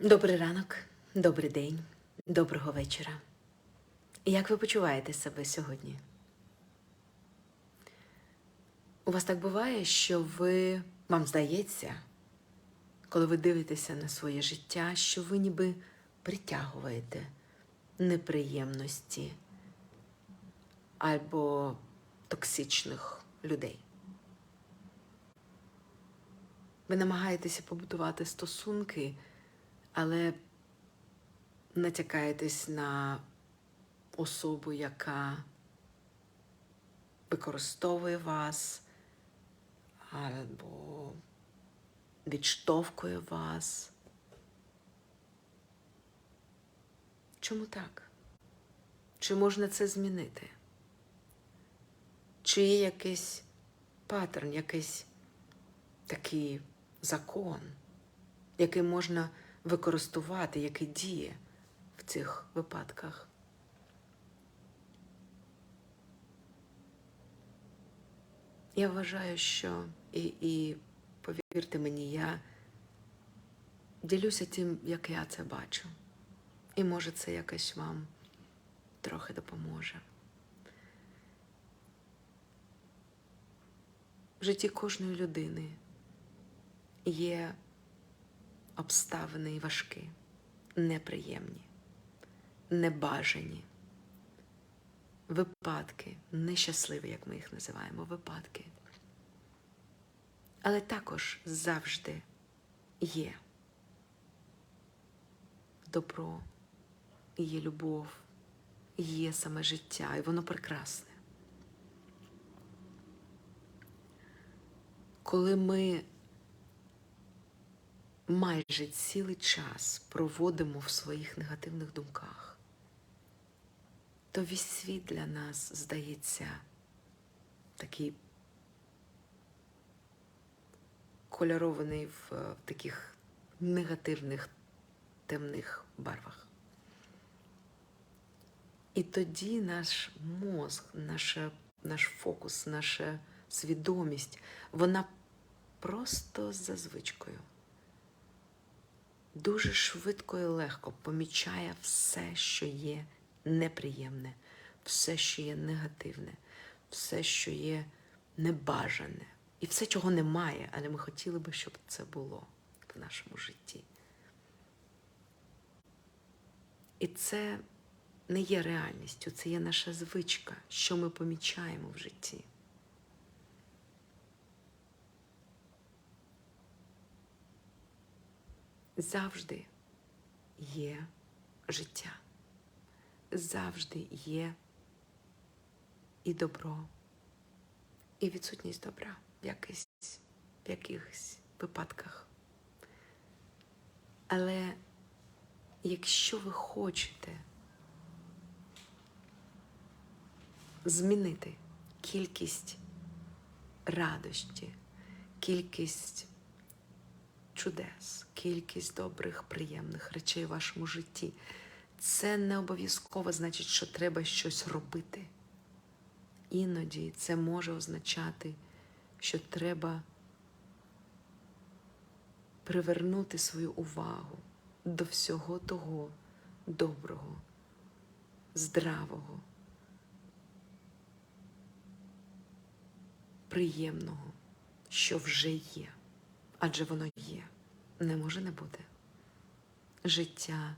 Добрий ранок, добрий день, доброго вечора. Як ви почуваєте себе сьогодні? У вас так буває, що ви вам здається, коли ви дивитеся на своє життя, що ви ніби притягуєте неприємності або токсичних людей. Ви намагаєтеся побудувати стосунки, але натякаєтесь на особу, яка використовує вас або відштовхує вас. Чому так? Чи можна це змінити? Чи є якийсь паттерн, якийсь такий закон, який можна використовувати, який діє в цих випадках? Я вважаю, що і, і повірте мені, я ділюся тим, як я це бачу. І може це якось вам трохи допоможе. В житті кожної людини є обставини важкі, неприємні, небажані, випадки, нещасливі, як ми їх називаємо, випадки. Але також завжди є добро, є любов, є саме життя, і воно прекрасне. Коли ми майже цілий час проводимо в своїх негативних думках, то весь світ для нас здається такий кольорований в, в таких негативних темних барвах. І тоді наш мозк, наша, наш фокус, наша свідомість, вона просто за звичкою дуже швидко і легко помічає все, що є неприємне, все, що є негативне, все, що є небажане, і все, чого немає, але ми хотіли би, щоб це було в нашому житті. І це не є реальністю, це є наша звичка, що ми помічаємо в житті. Завжди є життя, завжди є і добро, і відсутність добра в якихось, в якихось випадках. Але якщо ви хочете змінити кількість радості, кількість чудес, кількість добрих, приємних речей в вашому житті, це не обов'язково значить, що треба щось робити. Іноді це може означати, що треба привернути свою увагу до всього того доброго, здравого, приємного, що вже є. Адже воно є, не може не бути. Життя,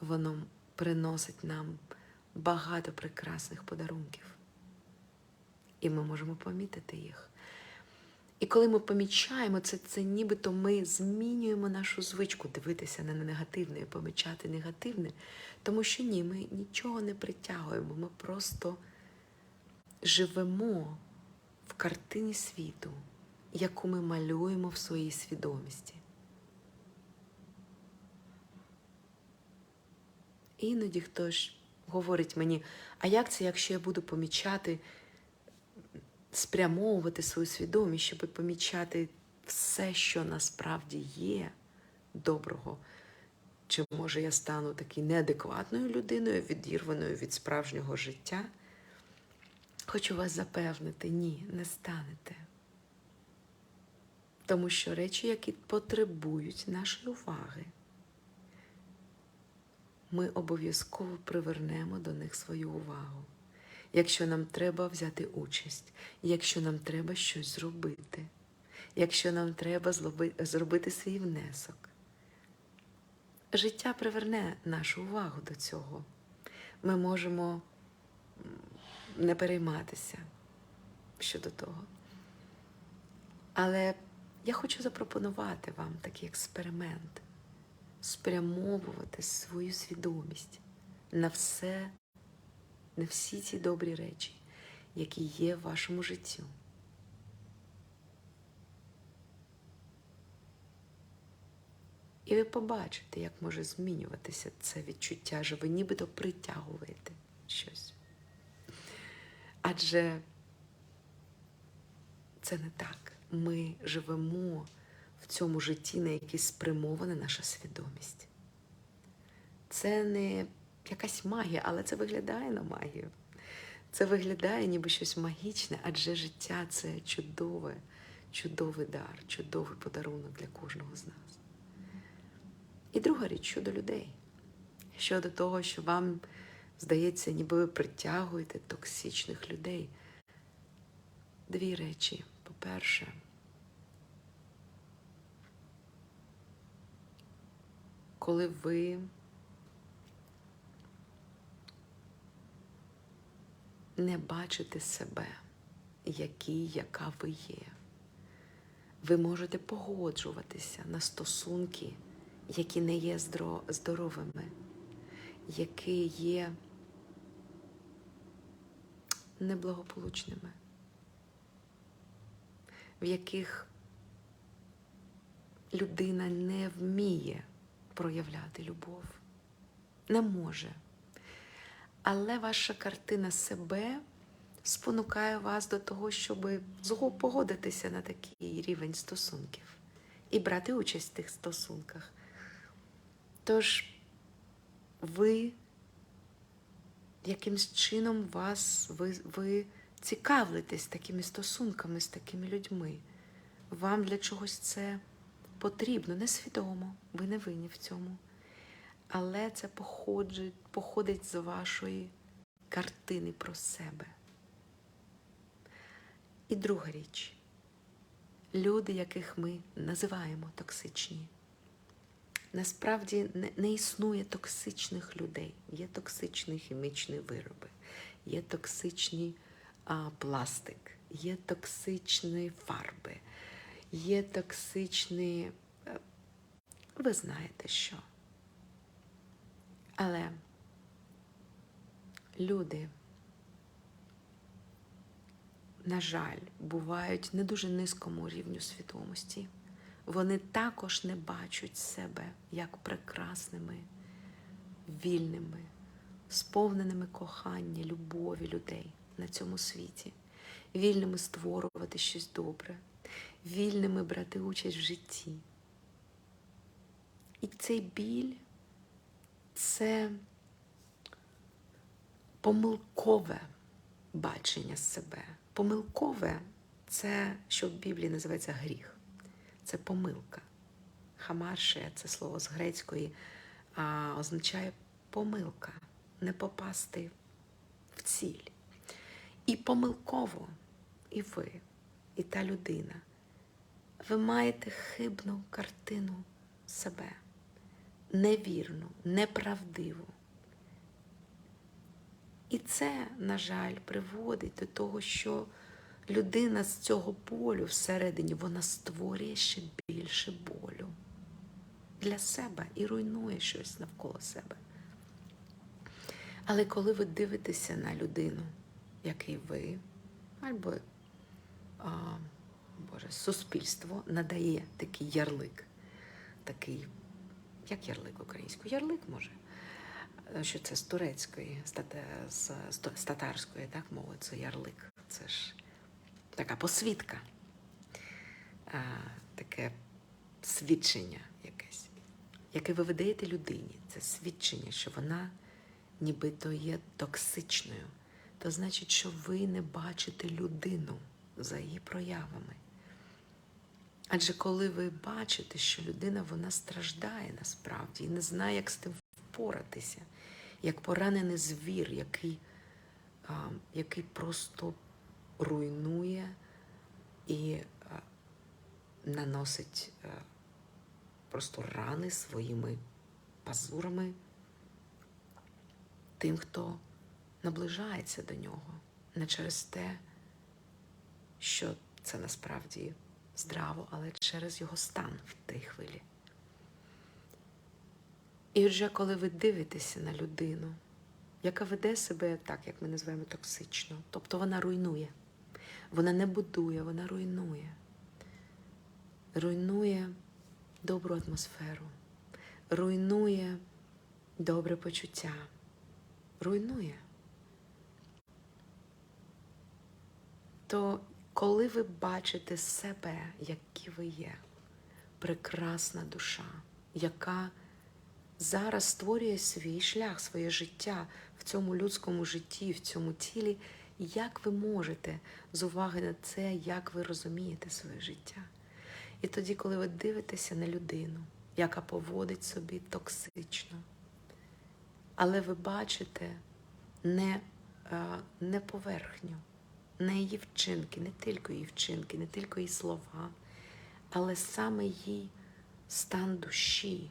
воно приносить нам багато прекрасних подарунків. І ми можемо помітити їх. І коли ми помічаємо це, це нібито ми змінюємо нашу звичку дивитися на негативне і помічати негативне, тому що ні, ми нічого не притягуємо, ми просто живемо в картині світу, яку ми малюємо в своїй свідомості. Іноді хтось говорить мені, а як це, якщо я буду помічати, спрямовувати свою свідомість, щоб помічати все, що насправді є доброго? Чи може я стану такою неадекватною людиною, відірваною від справжнього життя? Хочу вас запевнити, ні, не станете. Тому що речі, які потребують нашої уваги, ми обов'язково привернемо до них свою увагу. Якщо нам треба взяти участь, якщо нам треба щось зробити, якщо нам треба зробити свій внесок. Життя приверне нашу увагу до цього. Ми можемо не перейматися щодо того. Але я хочу запропонувати вам такий експеримент спрямовувати свою свідомість на все, на всі ці добрі речі, які є в вашому житті. І ви побачите, як може змінюватися це відчуття, що ви нібито притягуєте щось. Адже це не так. Ми живемо в цьому житті, на яке спрямована наша свідомість. Це не якась магія, але це виглядає на магію. Це виглядає ніби щось магічне, адже життя це чудове, чудовий дар, чудовий подарунок для кожного з нас. І друга річ щодо людей. Щодо того, що вам здається, ніби ви притягуєте токсичних людей. Дві речі. По-перше, коли ви не бачите себе, який, яка ви є, ви можете погоджуватися на стосунки, які не є здоровими, які є неблагополучними, в яких людина не вміє проявляти любов, не може. Але ваша картина себе спонукає вас до того, щоб погодитися на такий рівень стосунків і брати участь в тих стосунках. Тож ви якимсь чином вас, ви, ви цікавитесь такими стосунками з такими людьми. Вам для чогось це потрібно, несвідомо, ви не винні в цьому. Але це походить, походить з вашої картини про себе. І друга річ люди, яких ми називаємо токсичні. Насправді не, не існує токсичних людей. Є токсичні хімічні вироби, є токсичний а, пластик, є токсичні фарби, є токсичні. е, Ви знаєте що. Але люди, на жаль, бувають не дуже низькому рівню свідомості. Вони також не бачать себе як прекрасними, вільними, сповненими кохання, любові людей на цьому світі, вільними створювати щось добре, вільними брати участь в житті. І цей біль це помилкове бачення себе. Помилкове це, що в Біблії називається гріх. Це помилка. Хамаршія це слово з грецької а, означає помилка, не попасти в ціль. І помилково, і ви, і та людина, ви маєте хибну картину себе невірну, неправдиву. І це, на жаль, приводить до того, що людина з цього болю всередині вона створює ще більше болю для себе і руйнує щось навколо себе. Але коли ви дивитеся на людину, який ви, або Боже, суспільство надає такий ярлик, такий як ярлик українською? Ярлик може. Що це з турецької, з татарської, так мови, це ярлик. Це ж така посвідка, а, таке свідчення якесь, яке ви видаєте людині. Це свідчення, що вона нібито є токсичною. То значить, що ви не бачите людину за її проявами. Адже коли ви бачите, що людина вона страждає насправді і не знає, як з тим впоратися, як поранений звір, який, а, який просто руйнує і а, наносить а, просто рани своїми пазурами тим, хто наближається до нього, не через те, що це насправді здраво, але через його стан в тій хвилі. І вже коли ви дивитеся на людину, яка веде себе так, як ми називаємо токсично, тобто вона руйнує, вона не будує, вона руйнує, руйнує добру атмосферу, руйнує добре почуття, руйнує. То коли ви бачите себе, які ви є, прекрасна душа, яка зараз створює свій шлях, своє життя в цьому людському житті, в цьому тілі, як ви можете з уваги на це, як ви розумієте своє життя? І тоді, коли ви дивитеся на людину, яка поводить собі токсично, але ви бачите не, не поверхню, не її вчинки, не тільки її вчинки, не тільки її слова, але саме її стан душі,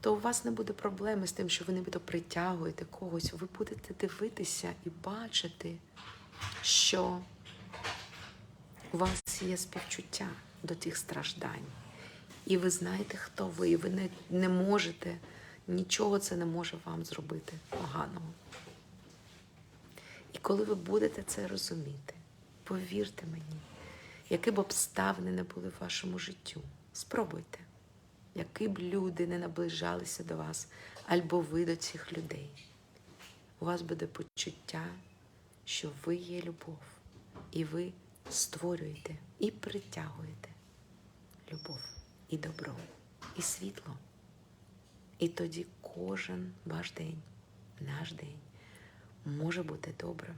то у вас не буде проблеми з тим, що ви нібито притягуєте когось. Ви будете дивитися і бачити, що у вас є співчуття до тих страждань. І ви знаєте, хто ви, і ви не, не можете, нічого це не може вам зробити поганого. І коли ви будете це розуміти, повірте мені, які б обставини не були в вашому життю, спробуйте, які б люди не наближалися до вас, або ви до цих людей. У вас буде почуття, що ви є любов, і ви створюєте і притягуєте любов і добро, і світло. І тоді кожен ваш день, наш день може бути добрим.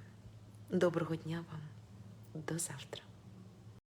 Доброго дня вам. До завтра.